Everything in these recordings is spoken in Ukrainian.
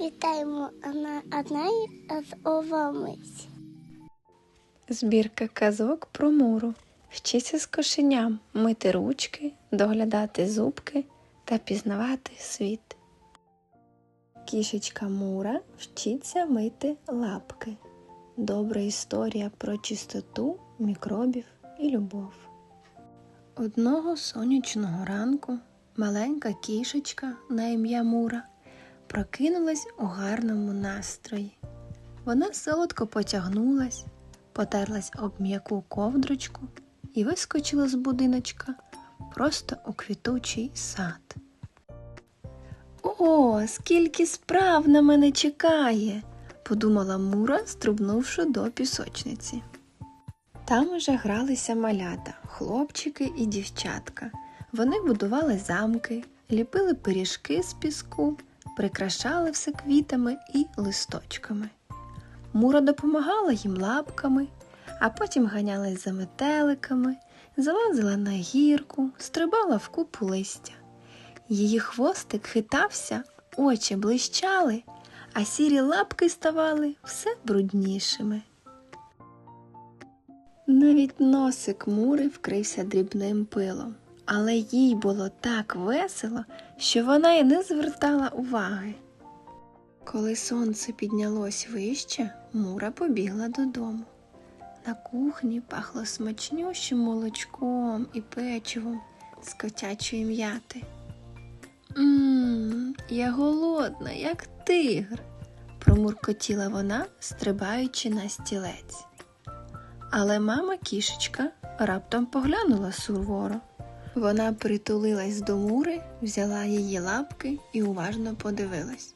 Вітаємо одна, з овамиць. Збірка казок про муру. Вчися з кошеням мити ручки, доглядати зубки та пізнавати світ. Кішечка Мура вчиться мити лапки. Добра історія про чистоту, мікробів і любов. Одного сонячного ранку маленька кішечка на ім'я Мура прокинулась у гарному настрої. Вона солодко потягнулась, потерлась об м'яку ковдрочку і вискочила з будиночка просто у квітучий сад. О, скільки справ на мене чекає, подумала Мура, струбнувши до пісочниці. Там уже гралися малята, хлопчики і дівчатка. Вони будували замки, ліпили пиріжки з піску, прикрашали все квітами і листочками. Мура допомагала їм лапками, а потім ганялась за метеликами, залазила на гірку, стрибала в купу листя. Її хвостик хитався, очі блищали, а сірі лапки ставали все бруднішими. Навіть носик мури вкрився дрібним пилом, але їй було так весело, що вона й не звертала уваги. Коли сонце піднялось вище, Мура побігла додому. На кухні пахло смачнющим молочком і печивом з котячої м'яти. Мм, я голодна, як тигр, промуркотіла вона, стрибаючи на стілець. Але мама кішечка раптом поглянула суворо. Вона притулилась до мури, взяла її лапки і уважно подивилась.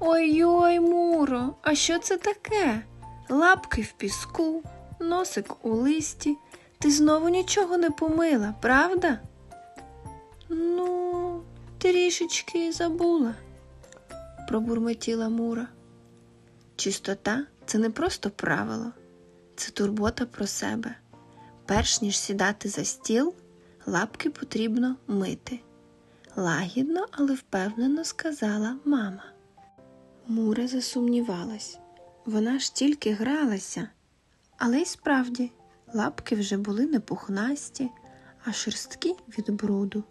Ой-ой, Муро, а що це таке? Лапки в піску, носик у листі. Ти знову нічого не помила, правда? Ну, трішечки забула, пробурмотіла Мура. Чистота це не просто правило, це турбота про себе. Перш ніж сідати за стіл, лапки потрібно мити. Лагідно, але впевнено сказала мама. Мура засумнівалась. Вона ж тільки гралася, але й справді лапки вже були не пухнасті, а шерсткі від бруду.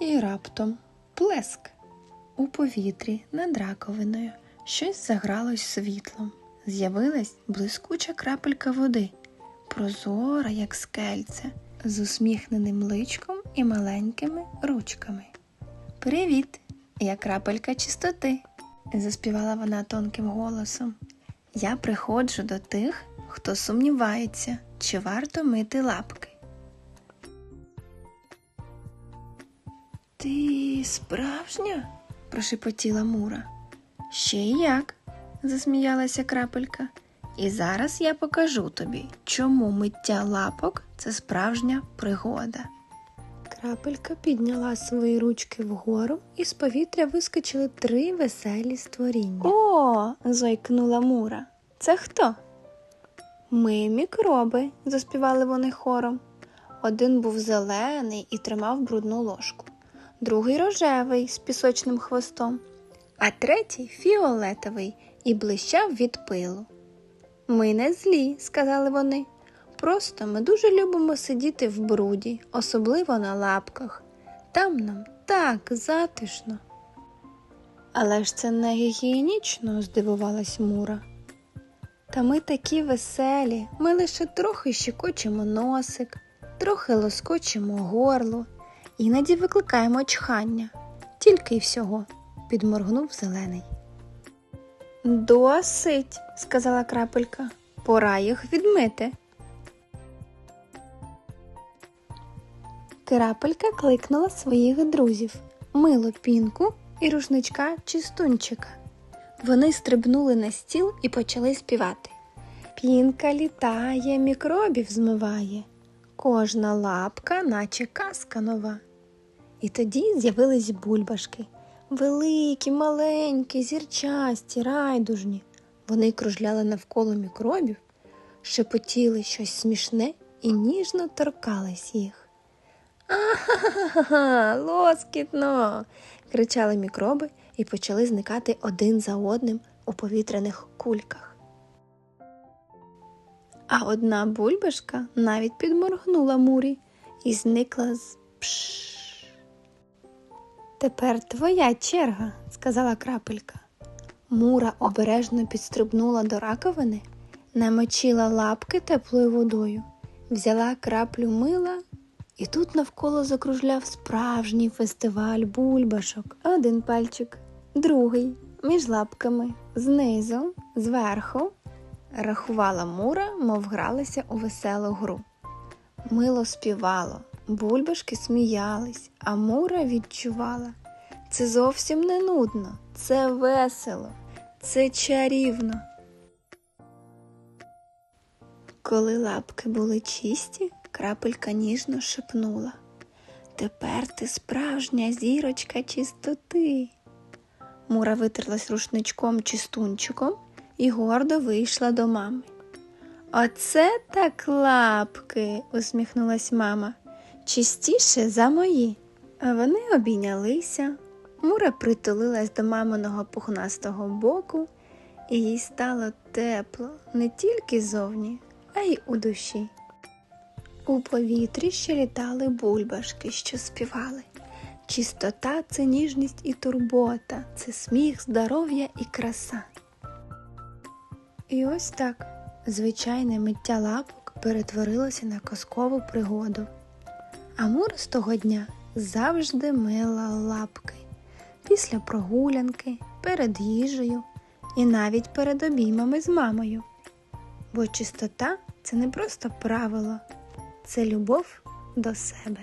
І раптом плеск. У повітрі над раковиною щось загралось світлом. З'явилась блискуча крапелька води, прозора, як скельце, з усміхненим личком і маленькими ручками. Привіт! Я крапелька чистоти, заспівала вона тонким голосом. Я приходжу до тих, хто сумнівається, чи варто мити лапки. Ти справжня? прошепотіла Мура. Ще й як, засміялася крапелька. І зараз я покажу тобі, чому миття лапок це справжня пригода. Крапелька підняла свої ручки вгору, і з повітря вискочили три веселі створіння. О, зойкнула Мура. Це хто? Ми мікроби, заспівали вони хором. Один був зелений і тримав брудну ложку, другий рожевий з пісочним хвостом, а третій фіолетовий і блищав від пилу. Ми не злі, сказали вони. Просто ми дуже любимо сидіти в бруді, особливо на лапках. Там нам так затишно. Але ж це не гігієнічно, здивувалась Мура. Та ми такі веселі, ми лише трохи щекочемо носик, трохи лоскочимо горло, іноді викликаємо чхання. Тільки й всього, підморгнув зелений. Досить, сказала крапелька, пора їх відмити. Крапелька кликнула своїх друзів мило пінку і рушничка чистунчика. Вони стрибнули на стіл і почали співати. Пінка літає, мікробів змиває, кожна лапка, наче казка нова. І тоді з'явились бульбашки великі, маленькі, зірчасті, райдужні. Вони кружляли навколо мікробів, шепотіли щось смішне і ніжно торкались їх. Ага, лоскітно. кричали мікроби і почали зникати один за одним у повітряних кульках. А одна бульбашка навіть підморгнула мурі і зникла з пш. Тепер твоя черга, сказала крапелька. Мура обережно підстрибнула до раковини, намочила лапки теплою водою, взяла краплю мила, і тут навколо закружляв справжній фестиваль бульбашок. Один пальчик, другий, між лапками, знизу, зверху. Рахувала Мура, мов гралася у веселу гру. Мило співало, бульбашки сміялись, а Мура відчувала. Це зовсім не нудно, це весело, це чарівно. Коли лапки були чисті, крапелька ніжно шепнула. Тепер ти справжня зірочка чистоти. Мура витерлась рушничком чистунчиком і гордо вийшла до мами. Оце так лапки, усміхнулась мама. Чистіше за мої. Вони обійнялися. Мура притулилась до маминого пухнастого боку, і їй стало тепло не тільки зовні, а й у душі. У повітрі ще літали бульбашки, що співали. Чистота це ніжність і турбота, це сміх, здоров'я і краса. І ось так звичайне миття лапок перетворилося на казкову пригоду. А Мура з того дня завжди мила лапки після прогулянки, перед їжею і навіть перед обіймами з мамою. Бо чистота це не просто правило, це любов до себе.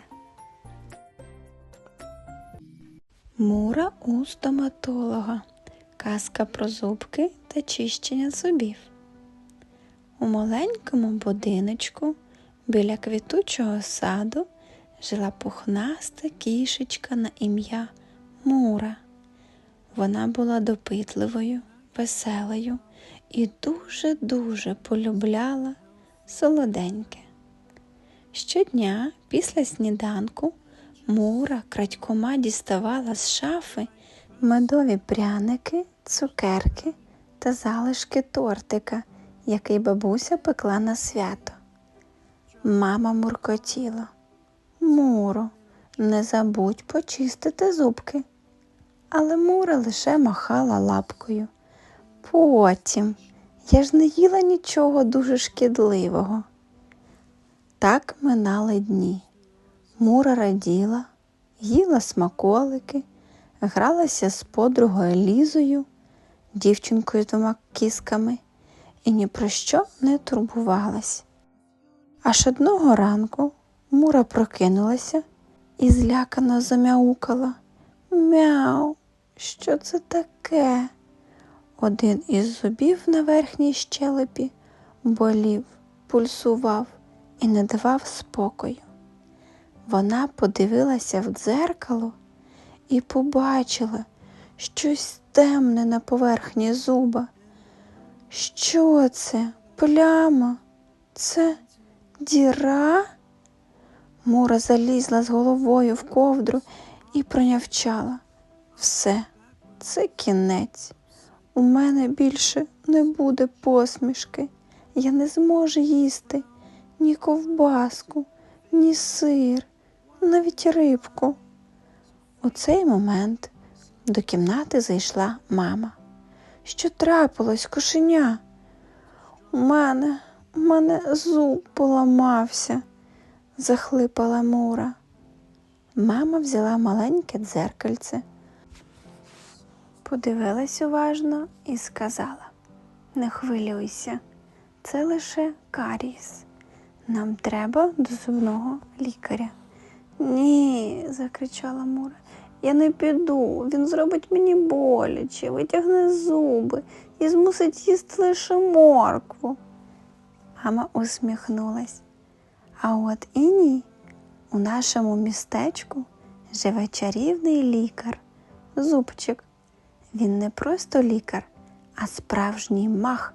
Мура у стоматолога. Казка про зубки та чищення зубів. У маленькому будиночку біля квітучого саду жила пухнаста кішечка на ім'я Мура. Вона була допитливою, веселою і дуже-дуже полюбляла солоденьке. Щодня після сніданку Мура крадькома діставала з шафи медові пряники, цукерки та залишки тортика, який бабуся пекла на свято. Мама муркотіла. Муру, не забудь почистити зубки. Але Мура лише махала лапкою. Потім я ж не їла нічого дуже шкідливого. Так минали дні. Мура раділа, їла смаколики, гралася з подругою Лізою, дівчинкою з двома кісками, і ні про що не турбувалась. Аж одного ранку Мура прокинулася і злякано замяукала. Мяу, що це таке? Один із зубів на верхній щелепі болів, пульсував і не давав спокою. Вона подивилася в дзеркало і побачила щось темне на поверхні зуба. Що це? Пляма? Це діра? Мура залізла з головою в ковдру і пронявчала. Все, це кінець. У мене більше не буде посмішки. Я не зможу їсти ні ковбаску, ні сир, навіть рибку. У цей момент до кімнати зайшла мама. Що трапилось, кошеня? У мене, у мене зуб поламався, захлипала Мура. Мама взяла маленьке дзеркальце, подивилась уважно і сказала Не хвилюйся, це лише каріс. Нам треба до зубного лікаря. Ні, закричала Мура. Я не піду, він зробить мені боляче, витягне зуби і змусить їсти лише моркву. Мама усміхнулась. А от і ні. У нашому містечку живе чарівний лікар, зубчик. Він не просто лікар, а справжній мах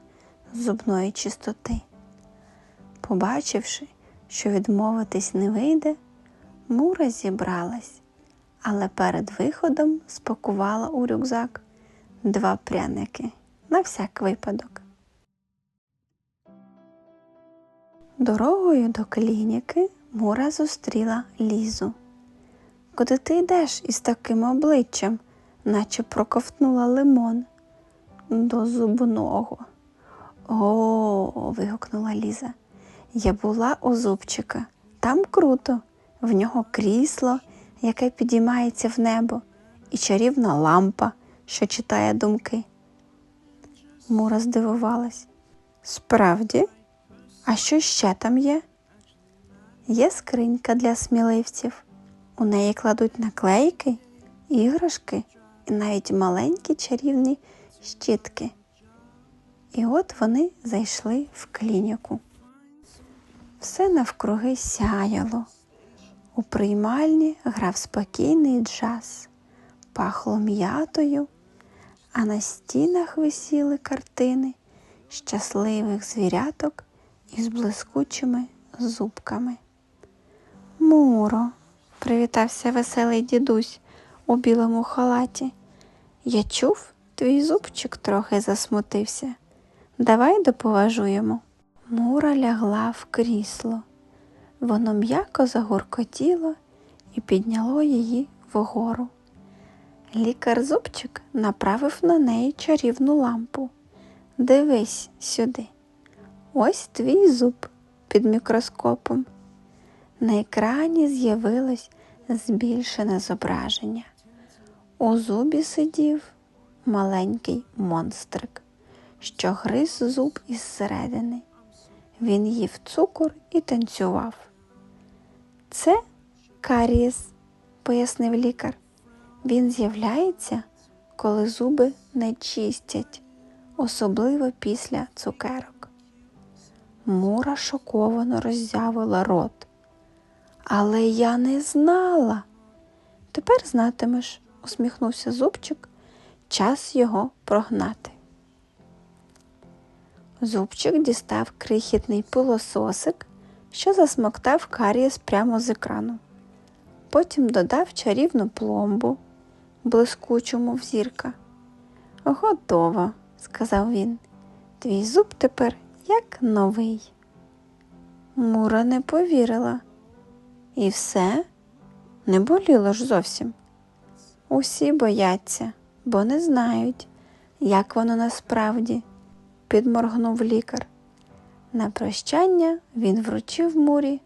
зубної чистоти. Побачивши, що відмовитись не вийде, Мура зібралась, але перед виходом спакувала у рюкзак два пряники на всяк випадок. Дорогою до клініки Мура зустріла Лізу. Куди ти йдеш із таким обличчям, наче проковтнула лимон? До зубного. О, вигукнула Ліза. Я була у зубчика. Там круто, в нього крісло, яке підіймається в небо, і чарівна лампа, що читає думки. Мура здивувалась. Справді, а що ще там є? Є скринька для сміливців. У неї кладуть наклейки, іграшки і навіть маленькі чарівні щітки. І от вони зайшли в клініку. Все навкруги сяяло. У приймальні грав спокійний джаз, пахло м'ятою, а на стінах висіли картини щасливих звіряток із блискучими зубками. Муро, привітався веселий дідусь у білому халаті. Я чув, твій зубчик трохи засмутився. Давай допоможу йому. Мура лягла в крісло. Воно м'яко загуркотіло і підняло її вгору. Лікар зубчик направив на неї чарівну лампу. Дивись сюди. Ось твій зуб під мікроскопом. На екрані з'явилось збільшене зображення. У зубі сидів маленький монстрик, що гриз зуб із середини. Він їв цукор і танцював. Це карієс, пояснив лікар. Він з'являється, коли зуби не чистять, особливо після цукерок. Мура шоковано роззявила рот. Але я не знала. Тепер знатимеш, усміхнувся зубчик, час його прогнати. Зубчик дістав крихітний пилососик, що засмоктав карієс прямо з екрану. Потім додав чарівну пломбу, блискучому в зірка. Готово, сказав він. Твій зуб тепер як новий. Мура не повірила. І все не боліло ж зовсім. Усі бояться, бо не знають, як воно насправді, підморгнув лікар. На прощання він вручив мурі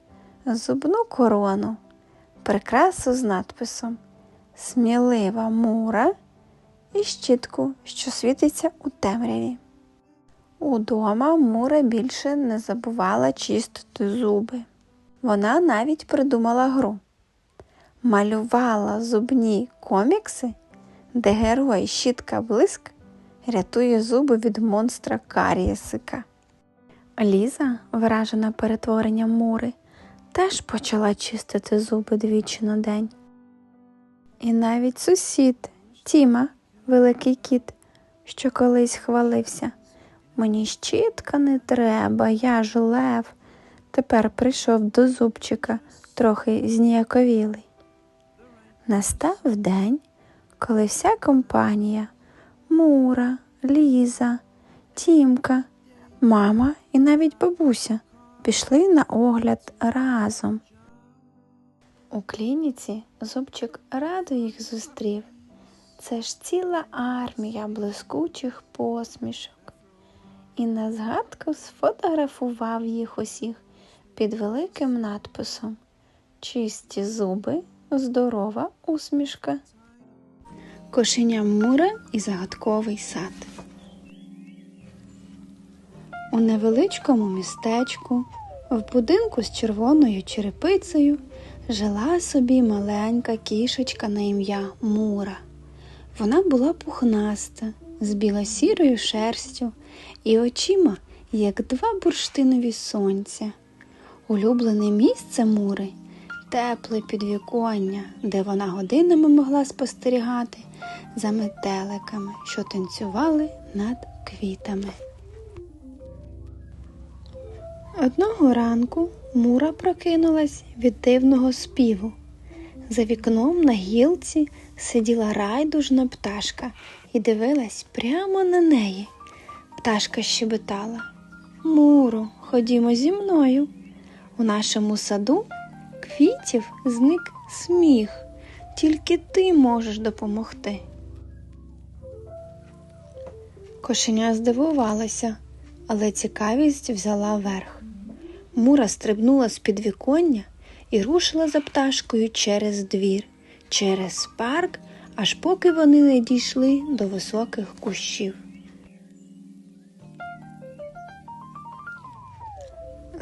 зубну корону, прикрасу з надписом Смілива мура і щітку, що світиться у темряві. Удома Мура більше не забувала чистити зуби. Вона навіть придумала гру. Малювала зубні комікси, де герой щітка блиск рятує зуби від монстра Карієсика. Ліза, вражена перетворенням Мури, теж почала чистити зуби двічі на день. І навіть сусід Тіма, великий кіт, що колись хвалився. Мені щітка не треба, я ж лев. Тепер прийшов до зубчика, трохи зніяковілий. Настав день, коли вся компанія Мура, Ліза, Тімка, мама і навіть бабуся пішли на огляд разом. У клініці зубчик радо їх зустрів. Це ж ціла армія блискучих посмішок. І на згадку сфотографував їх усіх під великим надписом Чисті зуби, здорова усмішка. Кошеня Мура і загадковий сад. У невеличкому містечку, в будинку з червоною черепицею, жила собі маленька кішечка на ім'я Мура. Вона була пухнаста, з біло-сірою шерстю і очима, як два бурштинові сонця. Улюблене місце Мури тепле підвіконня, де вона годинами могла спостерігати за метеликами, що танцювали над квітами. Одного ранку Мура прокинулась від дивного співу. За вікном на гілці сиділа райдужна пташка і дивилась прямо на неї. Пташка щебетала. Муро, ходімо зі мною. У нашому саду квітів зник сміх. Тільки ти можеш допомогти. Кошеня здивувалася, але цікавість взяла верх. Мура стрибнула з підвіконня і рушила за пташкою через двір, через парк, аж поки вони не дійшли до високих кущів.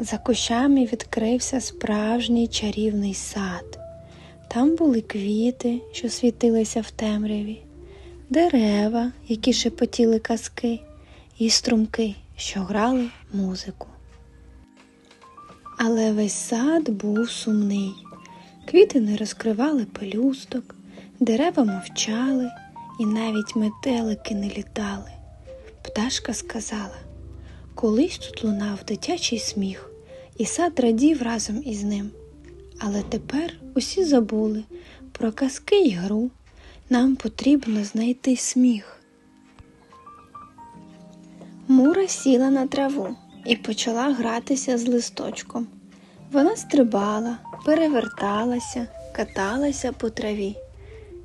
За кущами відкрився справжній чарівний сад. Там були квіти, що світилися в темряві, дерева, які шепотіли казки, і струмки, що грали музику. Але весь сад був сумний. Квіти не розкривали пелюсток, дерева мовчали, і навіть метелики не літали. Пташка сказала колись тут лунав дитячий сміх, і сад радів разом із ним. Але тепер усі забули про казки й гру. Нам потрібно знайти сміх. Мура сіла на траву і почала гратися з листочком. Вона стрибала, переверталася, каталася по траві.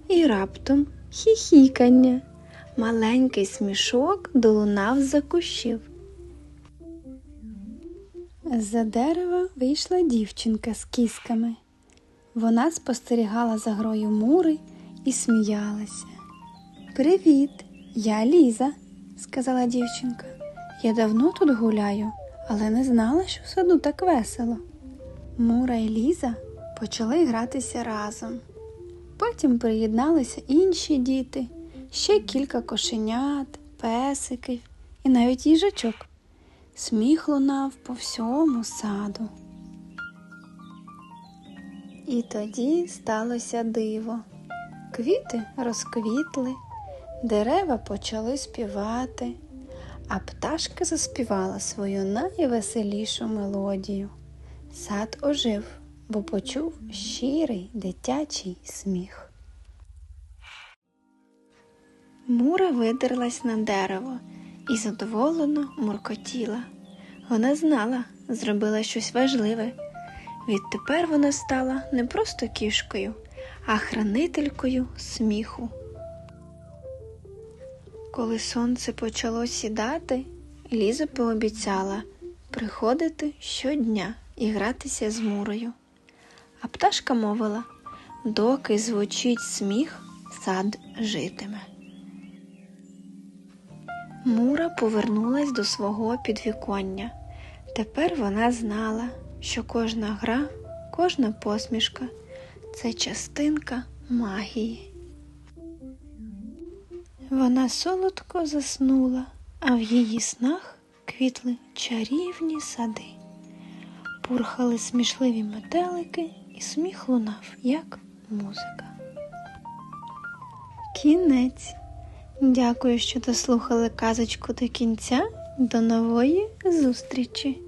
І раптом хіхікання. Маленький смішок долунав з-за кущів. З-за дерева вийшла дівчинка з кісками. Вона спостерігала за грою мури і сміялася. Привіт, я Ліза, сказала дівчинка. Я давно тут гуляю, але не знала, що в саду так весело. Мура і Ліза почали гратися разом. Потім приєдналися інші діти, ще кілька кошенят, песиків і навіть їжачок. Сміх лунав по всьому саду. І тоді сталося диво. Квіти розквітли, дерева почали співати, а пташка заспівала свою найвеселішу мелодію. Сад ожив, бо почув щирий дитячий сміх. Мура видерлась на дерево і задоволено муркотіла. Вона знала, зробила щось важливе. Відтепер вона стала не просто кішкою, а хранителькою сміху. Коли сонце почало сідати, Ліза пообіцяла приходити щодня і гратися з мурою. А пташка мовила доки звучить сміх, сад житиме. Мура повернулась до свого підвіконня. Тепер вона знала, що кожна гра, кожна посмішка це частинка магії. Вона солодко заснула, а в її снах квітли чарівні сади. Пурхали смішливі метелики, і сміх лунав, як музика. Кінець. Дякую, що дослухали казочку до кінця. До нової зустрічі!